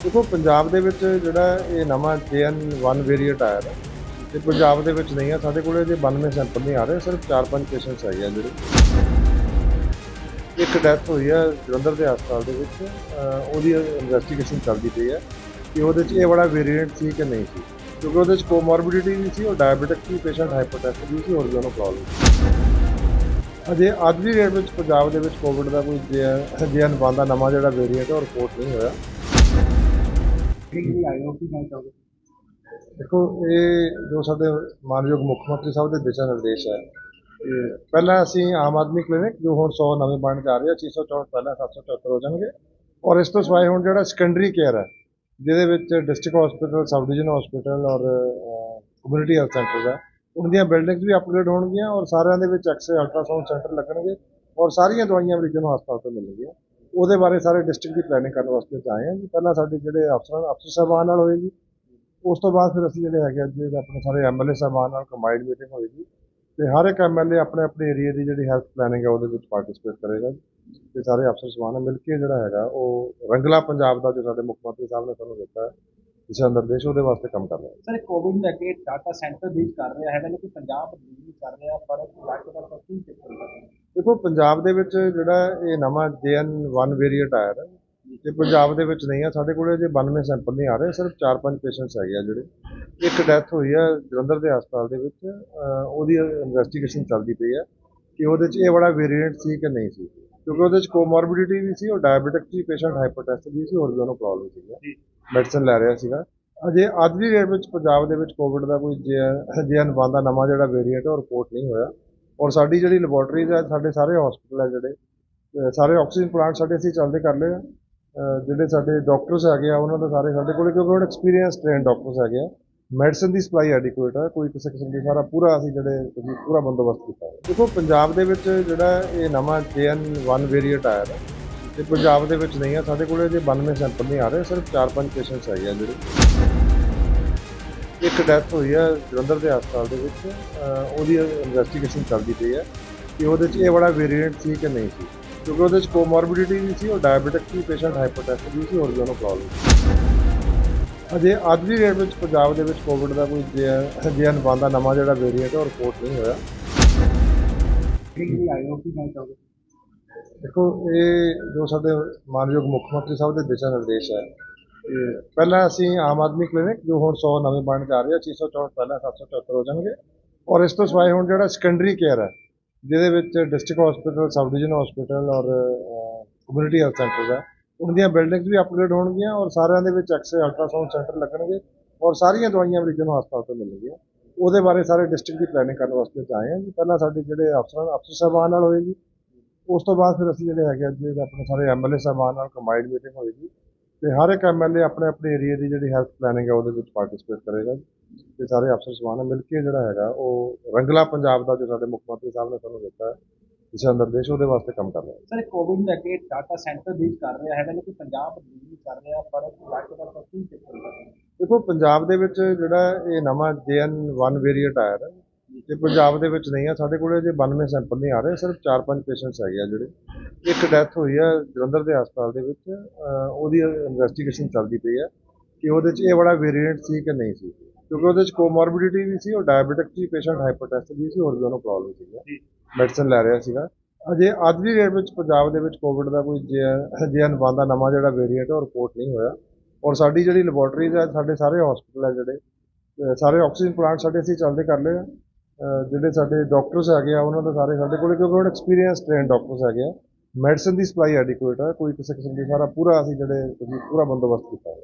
ਦੇਖੋ, ਪੰਜਾਬ ਦੇ ਵਿੱਚ ਜਿਹੜਾ ਇਹ ਨਵਾਂ JN1 ਵੇਰੀਐਂਟ ਆਇਆ ਹੈ ਤੇ ਪੰਜਾਬ ਦੇ ਵਿੱਚ ਨਹੀਂ ਆ। ਸਾਡੇ ਕੋਲ ਇਹਦੇ 92 ਸੈਂਪਲ ਨਹੀਂ ਆ ਰਹੇ, ਸਿਰਫ 4-5 ਪੇਸ਼ੈਂਟਸ ਹੈਗੇ ਆ ਜਿਹੜੇ। ਇੱਕ ਡੈਥ ਹੋਈ ਹੈ ਜਲੰਧਰ ਦੇ ਹਸਪਤਾਲ ਦੇ ਵਿੱਚ। ਉਹਦੀ ਇਨਵੈਸਟੀਗੇਸ਼ਨ ਚੱਲਦੀ ਪਈ ਹੈ ਕਿ ਉਹਦੇ 'ਚ ਇਹ ਵਾਲਾ ਵੇਰੀਐਂਟ ਸੀ ਕਿ ਨਹੀਂ ਸੀ। ਕਿਉਂਕਿ ਉਹਦੇ 'ਚ ਕੋਮੋਰਬਿਡਿਟੀ ਵੀ ਸੀ, ਉਹ ਡਾਇਬੀਟਿਕ ਵੀ ਪੇਸ਼ੈਂਟ ਹਾਈਪਰਟੈਂਸਿਵ ਵੀ ਸੀ, ਹੋਰ ਵੀ ਉਹਨੂੰ ਪ੍ਰੋਬਲਮ ਅਜੇ ਅੱਜ ਦੀ ਡੇਟ ਵਿੱਚ ਪੰਜਾਬ ਦੇ ਵਿੱਚ ਕੋਵਿਡ ਦਾ ਕੋਈ JN1 ਦਾ ਨਵਾਂ ਜਿਹੜਾ ਵੇਰੀਐਂਟ ਹੈ, ਉਹ ਰਿਪੋਰਟ ਨਹੀਂ ਹੋਇਆ। ਕਿਹੜੀ ਆਈ ਹੋ, ਕੀ ਕਹਿਣਾ ਚਾਹੋਗੇ? ਦੇਖੋ, ਇਹ ਜੋ ਸਾਡੇ ਮਾਨਯੋਗ ਮੁੱਖ ਮੰਤਰੀ ਸਾਹਿਬ ਦੇ ਦਿਸ਼ਾ ਨਿਰਦੇਸ਼ ਹੈ ਪਹਿਲਾਂ ਅਸੀਂ ਆਮ ਆਦਮੀ ਕਲੀਨਿਕ, ਜੋ ਹੁਣ 100 ਨਵੇਂ ਬਣ ਜਾ ਰਹੇ ਆ 664 ਪਹਿਲਾਂ 774 ਹੋ ਜਾਣਗੇ। ਔਰ ਇਸ ਤੋਂ ਸਿਵਾਏ ਹੁਣ ਜਿਹੜਾ ਸੈਕੰਡਰੀ ਕੇਅਰ ਹੈ, ਜਿਹਦੇ ਵਿੱਚ district hospital sub division hospital ਔਰ ਕਮਿਊਨਿਟੀ ਹੈਲਥ ਸੈਂਟਰਸ ਹੈ, ਉਹਨਾਂ ਦੀਆਂ ਬਿਲਡਿੰਗਸ ਵੀ ਅਪਗ੍ਰੇਡ ਹੋਣਗੀਆਂ ਔਰ ਸਾਰਿਆਂ ਦੇ ਵਿੱਚ ਐਕਸਰੇ ਅਲਟਰਾਸਾਊਂਡ ਸੈਂਟਰ ਲੱਗਣਗੇ ਔਰ ਸਾਰੀਆਂ ਦਵਾਈਆਂ ਮਰੀਜ਼ਾਂ ਨੂੰ ਹਸਪਤਾਲ ਤੋਂ ਮਿਲਣਗੀਆਂ। ਉਹਦੇ ਬਾਰੇ ਸਾਰੇ ਡਿਸਟ੍ਰਿਕਟ ਦੀ ਪਲੈਨਿੰਗ ਕਰਨ ਵਾਸਤੇ ਚ ਆਏ ਹਾਂ ਜੀ। ਪਹਿਲਾਂ ਸਾਡੇ ਜਿਹੜੇ ਅਫਸਰਾਂ ਅਫਸਰ ਸਾਹਿਬਾਨ ਨਾਲ ਹੋਏਗੀ ਉਸ ਤੋਂ ਬਾਅਦ ਫਿਰ ਅਸੀਂ ਜਿਹੜੇ ਹੈਗੇ ਅੱਜ ਜਿਹੜੇ ਆਪਣੇ ਸਾਰੇ ਐਮਐਲਏ ਸਾਹਿਬਾਨ ਨਾਲ ਕੰਬਾਈਨਡ ਮੀਟਿੰਗ ਹੋਏਗੀ ਤੇ ਹਰ ਇੱਕ ਐਮਐਲਏ ਆਪਣੇ ਆਪਣੇ ਏਰੀਆ ਦੀ ਜਿਹੜੀ ਹੈਲਥ ਪਲੈਨਿੰਗ ਹੈ, ਉਹਦੇ ਵਿੱਚ ਪਾਰਟਿਸਿਪੇਟ ਕਰੇਗਾ ਤੇ ਸਾਰੇ ਅਫਸਰ ਸਾਹਿਬਾਨ ਮਿਲ ਕੇ ਜਿਹੜਾ ਹੈਗਾ, ਉਹ ਰੰਗਲਾ ਪੰਜਾਬ ਦਾ ਜੋ ਸਾਡੇ ਮੁੱਖ ਮੰਤਰੀ ਸਾਹਿਬ ਨੇ ਸਾਨੂੰ ਦਿੱਤਾ ਹੈ, ਦਿਸ਼ਾ ਨਿਰਦੇਸ਼ ਉਹਦੇ ਵਾਸਤੇ ਕੰਮ ਕਰ ਰਿਹਾ ਸਰ ਕੋਵਿਡ ਨੂੰ ਲੈ ਕੇ ਡਾਟਾ ਸੈਂਟਰ ਡੀਲ ਕਰ ਰਿਹਾ ਹੈਗਾ ਲੇਕਿਨ ਪੰਜਾਬ ਨਹੀਂ ਕਰ ਰਿਹਾ, ਪਰ ਲੱਗ ਦਾ ਕੀ ਚੱਕਰ ਹੈ? ਦੇਖੋ ਪੰਜਾਬ ਦੇ ਵਿੱਚ ਜਿਹੜਾ ਇਹ ਨਵਾਂ JN1 ਵੇਰੀਐਂਟ ਆਇਆ ਹੈ ਤੇ ਪੰਜਾਬ ਦੇ ਵਿੱਚ ਨਹੀਂ ਆ। ਸਾਡੇ ਕੋਲ ਜੇ 92 ਸੈਂਪਲ ਨਹੀਂ ਆ ਰਹੇ ਸਿਰਫ 4-5 ਪੇਸ਼ੈਂਟਸ ਹੈਗੇ ਆ ਜਿਹੜੇ। ਇੱਕ ਡੈਥ ਹੋਈ ਹੈ ਜਲੰਧਰ ਦੇ ਹਸਪਤਾਲ ਦੇ ਵਿੱਚ ਉਹਦੀ ਇਨਵੈਸਟੀਗੇਸ਼ਨ ਚੱਲਦੀ ਪਈ ਹੈ ਕਿ ਉਹਦੇ 'ਚ ਇਹ ਵਾਲਾ ਵੇਰੀਐਂਟ ਸੀ ਕਿ ਨਹੀਂ ਸੀ। ਕਿਉਂਕਿ ਉਹਦੇ 'ਚ ਕੋਮੋਰਬਿਡਿਟੀ ਵੀ ਸੀ ਉਹ ਡਾਇਬੀਟਿਕ ਸੀ ਪੇਸ਼ੈਂਟ ਹਾਈਪਰਟੈਂਸਿਵ ਵੀ ਸੀ ਹੋਰ ਵੀ ਉਹਨੂੰ ਪ੍ਰੋਬਲਮ ਸੀਗਾ। ਮੈਡੀਸਨ ਲੈ ਰਿਹਾ ਸੀਗਾ। ਅਜੇ ਅੱਜ ਦੀ ਡੇਟ ਵਿੱਚ ਪੰਜਾਬ ਦੇ ਵਿੱਚ ਕੋਵਿਡ ਦਾ ਕੋਈ JN1 ਦਾ ਨਵਾਂ ਜਿਹੜਾ ਵੇਰੀਐਂਟ ਹੈ ਉਹ ਰਿਪੋਰਟ ਨਹੀਂ ਹੋਇਆ। ਔਰ ਸਾਡੀ ਜਿਹੜੀ ਲੈਬੋਰਟਰੀਜ਼ ਹੈ ਸਾਡੇ ਸਾਰੇ ਹਸਪੀਟਲ ਹੈ ਜਿਹੜੇ ਸਾਰੇ ਆਕਸੀਜਨ ਪਲਾਂਟ ਸਾਡੇ ਅਸੀਂ ਚੱਲਦੇ ਕਰ ਲਏ ਆ। ਜਿਹੜੇ ਸਾਡੇ ਡਾਕਟਰਸ ਹੈਗੇ ਆ, ਉਹਨਾਂ ਦੇ ਸਾਰੇ ਸਾਡੇ ਕੋਲੇ, ਕਿਉਂਕਿ ਹੁਣ ਐਕਸਪੀਰੀਅੰਸ ਟ੍ਰੇਨ ਡਾਕਟਰਸ ਹੈਗੇ ਆ। ਮੈਡੀਸਨ ਦੀ ਸਪਲਾਈ ਐਡਿਕੁਏਟ ਹੈ ਕੋਈ ਕਿਸੇ ਕਿਸਮ ਦੀ ਸਾਰਾ ਪੂਰਾ ਅਸੀਂ ਜਿਹੜੇ, ਅਸੀਂ ਪੂਰਾ ਬੰਦੋਬਸਤ ਕੀਤਾ ਹੈ ਦੇਖੋ, ਪੰਜਾਬ ਦੇ ਵਿੱਚ ਜਿਹੜਾ ਇਹ ਨਵਾਂ JN1 ਵੇਰੀਐਂਟ ਆਇਆ ਹੈ ਤੇ ਪੰਜਾਬ ਦੇ ਵਿੱਚ ਨਹੀਂ ਆ, ਸਾਡੇ ਕੋਲੇ ਜੇ 92 ਸੈਂਪਲ ਨਹੀਂ ਆ ਰਹੇ, ਸਿਰਫ 4-5 ਪੇਸ਼ੈਂਟਸ ਹੈਗੇ ਆ ਜਿਹੜੇ। ਇੱਕ ਡੈਥ ਹੋਈ ਹੈ ਜਲੰਧਰ ਦੇ ਹਸਪਤਾਲ ਦੇ ਵਿੱਚ ਉਹਦੀ ਇਨਵੈਸਟੀਗੇਸ਼ਨ ਚੱਲਦੀ ਪਈ ਹੈ ਕਿ ਉਹਦੇ 'ਚ ਇਹ ਬੜਾ ਵੇਰੀਐਂਟ ਸੀ ਕਿ ਨਹੀਂ ਸੀ। ਕਿਉਂਕਿ ਉਹਦੇ 'ਚ ਕੋਮੋਰਬਿਡਿਟੀ ਵੀ ਸੀ, ਉਹ ਡਾਇਬੀਟਿਕ ਸੀ ਪੇਸ਼ੈਂਟ ਹਾਈਪਰਟੈਂਸਿਵ ਵੀ ਸੀ, ਹੋਰ ਵੀ ਉਹਨੂੰ ਪ੍ਰੋਬਲਮ ਅਜੇ ਅੱਜ ਦੀ ਡੇਟ ਵਿੱਚ ਪੰਜਾਬ ਦੇ ਵਿੱਚ ਕੋਵਿਡ ਦਾ ਕੋਈ JN1 ਦਾ ਨਵਾਂ ਜਿਹੜਾ ਵੇਰੀਐਂਟ ਹੈ ਰਿਪੋਰਟ ਨਹੀਂ ਹੋਇਆ। ਦੇਖੋ, ਇਹ ਜੋ ਸਾਡੇ ਮਾਨਯੋਗ ਮੁੱਖ ਮੰਤਰੀ ਸਾਹਿਬ ਦੇ ਦਿਸ਼ਾ ਨਿਰਦੇਸ਼ ਹੈ ਪਹਿਲਾਂ ਅਸੀਂ ਆਮ ਆਦਮੀ ਕਲੀਨਿਕ, ਜੋ ਹੁਣ 100 ਨਵੇਂ ਬਣ ਜਾ ਰਹੇ ਆ 664 ਪਹਿਲਾਂ 774 ਹੋ ਜਾਣਗੇ। ਔਰ ਇਸ ਤੋਂ ਸਿਵਾਏ ਹੁਣ ਜਿਹੜਾ ਸੈਕੰਡਰੀ ਕੇਅਰ ਹੈ, ਜਿਹਦੇ ਵਿੱਚ district hospital sub division hospital ਔਰ ਕਮਿਊਨਿਟੀ ਹੈਲਥ ਸੈਂਟਰਸ ਹੈ, ਉਹਨਾਂ ਦੀਆਂ ਬਿਲਡਿੰਗਸ ਵੀ ਅਪਗ੍ਰੇਡ ਹੋਣਗੀਆਂ ਔਰ ਸਾਰਿਆਂ ਦੇ ਵਿੱਚ ਐਕਸਰੇ ਅਲਟਰਾਸਾਊਂਡ ਸੈਂਟਰ ਲੱਗਣਗੇ ਔਰ ਸਾਰੀਆਂ ਦਵਾਈਆਂ ਮਰੀਜ਼ਾਂ ਨੂੰ ਹਸਪਤਾਲ ਤੋਂ ਮਿਲਣਗੀਆਂ। ਉਹਦੇ ਬਾਰੇ ਸਾਰੇ ਡਿਸਟ੍ਰਿਕਟ ਦੀ ਪਲੈਨਿੰਗ ਕਰਨ ਵਾਸਤੇ ਚ ਆਏ ਹਾਂ ਜੀ। ਪਹਿਲਾਂ ਸਾਡੇ ਜਿਹੜੇ ਅਫਸਰਾਂ, ਅਫਸਰ ਸਾਹਿਬਾਨ ਨਾਲ ਹੋਏਗੀ। ਉਸ ਤੋਂ ਬਾਅਦ ਫਿਰ ਅਸੀਂ ਜਿਹੜੇ ਹੈਗੇ ਆ, ਜਿਹੜੇ ਆਪਣੇ ਸਾਰੇ ਐਮਐਲਏ ਸਾਹਿਬਾਨ ਨਾਲ ਕੰਬਾਈਨਡ ਮੀਟਿੰਗ ਹੋਏਗੀ। ਤੇ ਹਰ ਇੱਕ ਐਮਐਲਏ ਆਪਣੇ ਆਪਣੇ ਏਰੀਆ ਦੀ ਜਿਹੜੀ ਹੈਲਥ ਪਲੈਨਿੰਗ ਹੈ ਉਹਦੇ ਵਿੱਚ ਪਾਰਟਿਸਿਪੇਟ ਕਰੇਗਾ ਤੇ ਸਾਰੇ ਅਫਸਰ ਸਾਹਿਬਾਨ ਮਿਲ ਕੇ ਜਿਹੜਾ ਹੈਗਾ ਉਹ ਰੰਗਲਾ ਪੰਜਾਬ ਦਾ ਜੋ ਸਾਡੇ ਮੁੱਖ ਮੰਤਰੀ ਸਾਹਿਬ ਨੇ ਸਾਨੂੰ ਦਿੱਤਾ ਹੈ ਦਿਸ਼ਾ ਨਿਰਦੇਸ਼ ਉਹਦੇ ਵਾਸਤੇ ਕੰਮ ਕਰ ਰਹੇ ਸਰ ਕੋਵਿਡ ਨੂੰ ਕੇ ਟਾਟਾ ਸੈਂਟਰ ਡੀਲ ਕਰ ਰਿਹਾ ਹੈਗਾ ਲੇਕਿਨ ਪੰਜਾਬ ਨਹੀਂ ਕਰ ਰਿਹਾ ਪਰ ਲੱਗ ਦਾ ਕੀ ਚੱਕਰ ਹੈ ਦੇਖੋ ਪੰਜਾਬ ਦੇ ਵਿੱਚ ਜਿਹੜਾ ਇਹ ਨਵਾਂ JN1 ਵੇਰੀਐਂਟ ਆਇਆ ਹੈ ਤੇ ਪੰਜਾਬ ਦੇ ਵਿੱਚ ਨਹੀਂ ਆ ਸਾਡੇ ਕੋਲੇ ਜੇ 92 ਸੈਂਪਲ ਨਹੀਂ ਆ ਰਹੇ ਸਿਰਫ 4-5 ਪੇਸ਼ੈਂਟਸ ਹੈਗੇ ਆ ਜਿਹੜੇ। ਇੱਕ ਡੈਥ ਹੋਈ ਹੈ ਜਲੰਧਰ ਦੇ ਹਸਪਤਾਲ ਦੇ ਵਿੱਚ ਉਹਦੀ ਇਨਵੈਸਟੀਗੇਸ਼ਨ ਚੱਲਦੀ ਪਈ ਹੈ ਕਿ ਉਹਦੇ 'ਚ ਇਹ ਵਾਲਾ ਵੇਰੀਐਂਟ ਸੀ ਕਿ ਨਹੀਂ ਸੀ। ਕਿਉਂਕਿ ਉਹਦੇ 'ਚ ਕੋਮੋਰਬਿਡਿਟੀ ਵੀ ਸੀ ਉਹ ਡਾਇਬੀਟਿਕ ਸੀ ਪੇਸ਼ੈਂਟ ਹਾਈਪਰਟੈਂਸਿਵ ਵੀ ਸੀ ਹੋਰ ਵੀ ਉਹਨੂੰ ਪ੍ਰੋਬਲਮ ਸੀਗਾ। ਮੈਡੀਸਨ ਲੈ ਰਿਹਾ ਸੀਗਾ। ਅਜੇ ਅੱਜ ਦੀ ਡੇਟ ਵਿੱਚ ਪੰਜਾਬ ਦੇ ਵਿੱਚ ਕੋਵਿਡ ਦਾ ਕੋਈ JN1 ਦਾ ਨਵਾਂ ਜਿਹੜਾ ਵੇਰੀਐਂਟ ਉਹ ਰਿਪੋਰਟ ਨਹੀਂ ਹੋਇਆ। ਔਰ ਸਾਡੀ ਜਿਹੜੀ ਲੈਬੋਰਟਰੀਜ਼ ਹੈ ਸਾਡੇ ਸਾਰੇ ਹਸਪੀਟਲ ਹੈ ਜਿਹੜੇ ਸਾਰੇ ਆਕਸੀਜਨ ਪਲਾਂਟ ਸਾਡੇ ਅਸੀਂ ਚੱਲਦੇ ਕਰ ਲਏ ਆ। ਜਿਹੜੇ ਸਾਡੇ ਡਾਕਟਰਸ ਹੈਗੇ ਆ, ਉਹਨਾਂ ਦੇ ਸਾਰੇ ਸਾਡੇ ਕੋਲੇ, ਕਿਉਂਕਿ ਹੁਣ ਐਕਸਪੀਰੀਅੰਸ ਟ੍ਰੇਨ ਡਾਕਟਰਸ ਹੈਗੇ ਆ। ਮੈਡੀਸਨ ਦੀ ਸਪਲਾਈ ਐਡਿਕੁਏਟ ਹੈ ਕੋਈ ਕਿਸੇ ਕਿਸਮ ਦੀ ਸਾਰਾ ਪੂਰਾ ਅਸੀਂ ਜਿਹੜੇ ਅਸੀਂ ਪੂਰਾ ਬੰਦੋਬਸਤ ਕੀਤਾ ਹੈ